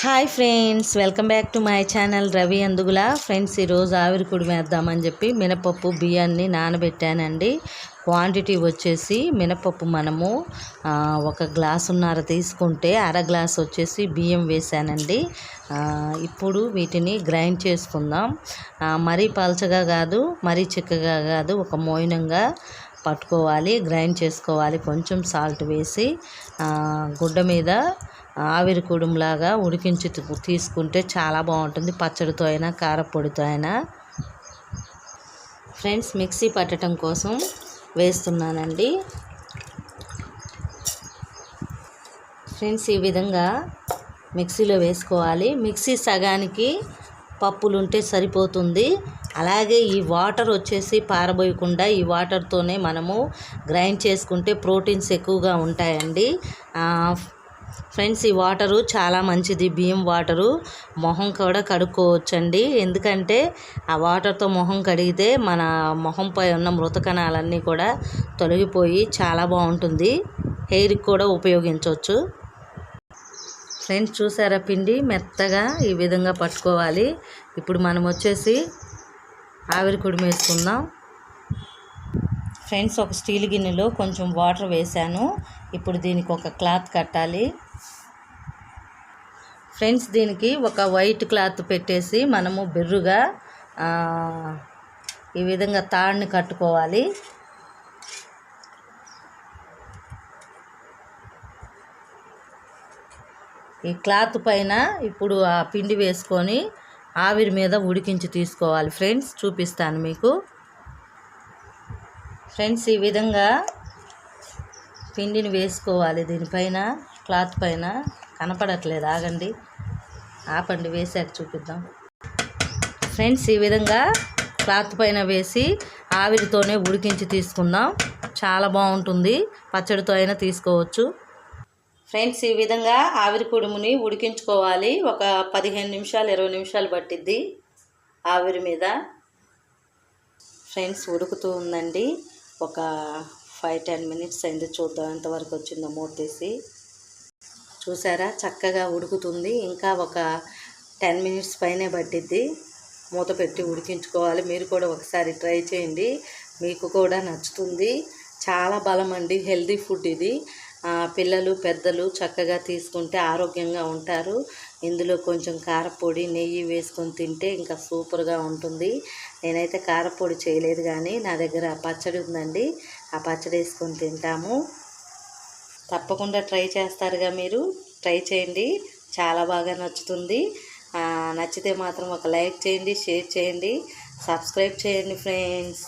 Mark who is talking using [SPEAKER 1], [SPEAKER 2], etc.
[SPEAKER 1] Hi friends welcome back to my channel Ravi Andugula friends ఈరోజు ఆవిరికుడి వేద్దామని చెప్పి మినపప్పు బియ్యాన్ని నానబెట్టానండి. క్వాంటిటీ వచ్చేసి మినపప్పు మనము ఒక గ్లాసున్నర తీసుకుంటే అర గ్లాస్ వచ్చేసి బియ్యం వేసానండి. ఇప్పుడు వీటిని గ్రైండ్ చేసుకుందాం. మరీ పలచగా కాదు మరీ చిక్కగా కాదు ఒక మోయినంగా పట్టుకోవాలి గ్రైండ్ చేసుకోవాలి. కొంచెం సాల్ట్ వేసి గుడ్డ మీద ఆవిరి కుడుంలాగా ఉడికించి తీసుకుంటే చాలా బాగుంటుంది. పచ్చడితో అయినా కారపొడితో అయినా. ఫ్రెండ్స్ మిక్సీ పట్టడం కోసం వేస్తున్నానండి. ఫ్రెండ్స్ ఈ విధంగా మిక్సీలో వేసుకోవాలి. మిక్సీ సగానికి పప్పులు ఉంటే సరిపోతుంది. అలాగే ఈ వాటర్ వచ్చేసి పారబోయకుండా ఈ వాటర్తోనే మనము గ్రైండ్ చేసుకుంటే ప్రోటీన్స్ ఎక్కువగా ఉంటాయండి. ఫ్రెండ్స్ ఈ వాటరు చాలా మంచిది. బియ్యం వాటరు మొహం కూడా కడుక్కోవచ్చండి. ఎందుకంటే ఆ వాటర్తో మొహం కడిగితే మన మొహంపై ఉన్న మృత కణాలన్నీ కూడా తొలగిపోయి చాలా బాగుంటుంది. హెయిర్కి కూడా ఉపయోగించవచ్చు. ఫ్రెండ్స్ చూసారా పిండి? మెత్తగా ఈ విధంగా పట్టుకోవాలి. ఇప్పుడు మనం వచ్చేసి ఆవిరి కుడి వేసుకుందాం. ఫ్రెండ్స్ ఒక స్టీల్ గిన్నెలో కొంచెం వాటర్ వేసాను ఇప్పుడు దీనికి ఒక క్లాత్ కట్టాలి. ఫ్రెండ్స్ దీనికి ఒక వైట్ క్లాత్ పెట్టేసి మనము బిర్రుగా ఈ విధంగా తాడిని కట్టుకోవాలి. ఈ క్లాత్ పైన ఇప్పుడు ఆ పిండి వేసుకొని ఆవిరి మీద ఉడికించి తీసుకోవాలి. ఫ్రెండ్స్ చూపిస్తాను మీకు. ఫ్రెండ్స్ ఈ విధంగా పిండిని వేసుకోవాలి. దీనిపైన క్లాత్ పైన కనపడట్లేదు. ఆగండి. ఆపండి. వేసాక చూపిద్దాం. ఫ్రెండ్స్ ఈ విధంగా క్లాత్ పైన వేసి ఆవిరితోనే ఉడికించి తీసుకుందాం. చాలా బాగుంటుంది. పచ్చడితో అయినా తీసుకోవచ్చు. ఫ్రెండ్స్ ఈ విధంగా ఆవిరి కుడుముని ఉడికించుకోవాలి. ఒక పదిహేను నిమిషాలు ఇరవై నిమిషాలు పట్టిద్ది ఆవిరి మీద. ఫ్రెండ్స్ ఉడుకుతూ ఉందండి. ఒక ఫైవ్ టెన్ మినిట్స్ అయింది చూద్దాం ఎంతవరకు వచ్చిందో మూత తీసి. చూసారా? చక్కగా ఉడుకుతుంది. ఇంకా ఒక టెన్ మినిట్స్ పైనే పట్టిద్ది. మూత పెట్టి ఉడికించుకోవాలి. మీరు కూడా ఒకసారి ట్రై చేయండి. మీకు కూడా నచ్చుతుంది. చాలా బలం అండి. హెల్దీ ఫుడ్ ఇది. పిల్లలు పెద్దలు చక్కగా తీసుకుంటే ఆరోగ్యంగా ఉంటారు. ఇందులో కొంచెం కారపొడి నెయ్యి వేసుకొని తింటే ఇంకా సూపర్గా ఉంటుంది. నేనైతే కారపొడి చేయలేదు కానీ నా దగ్గర పచ్చడి ఉందండి. ఆ పచ్చడి వేసుకొని తింటాము. తప్పకుండా ట్రై చేస్తారుగా మీరు. ట్రై చేయండి. చాలా బాగా నచ్చుతుంది. నచ్చితే మాత్రం ఒక లైక్ చేయండి షేర్ చేయండి. సబ్స్క్రైబ్ చేయండి ఫ్రెండ్స్.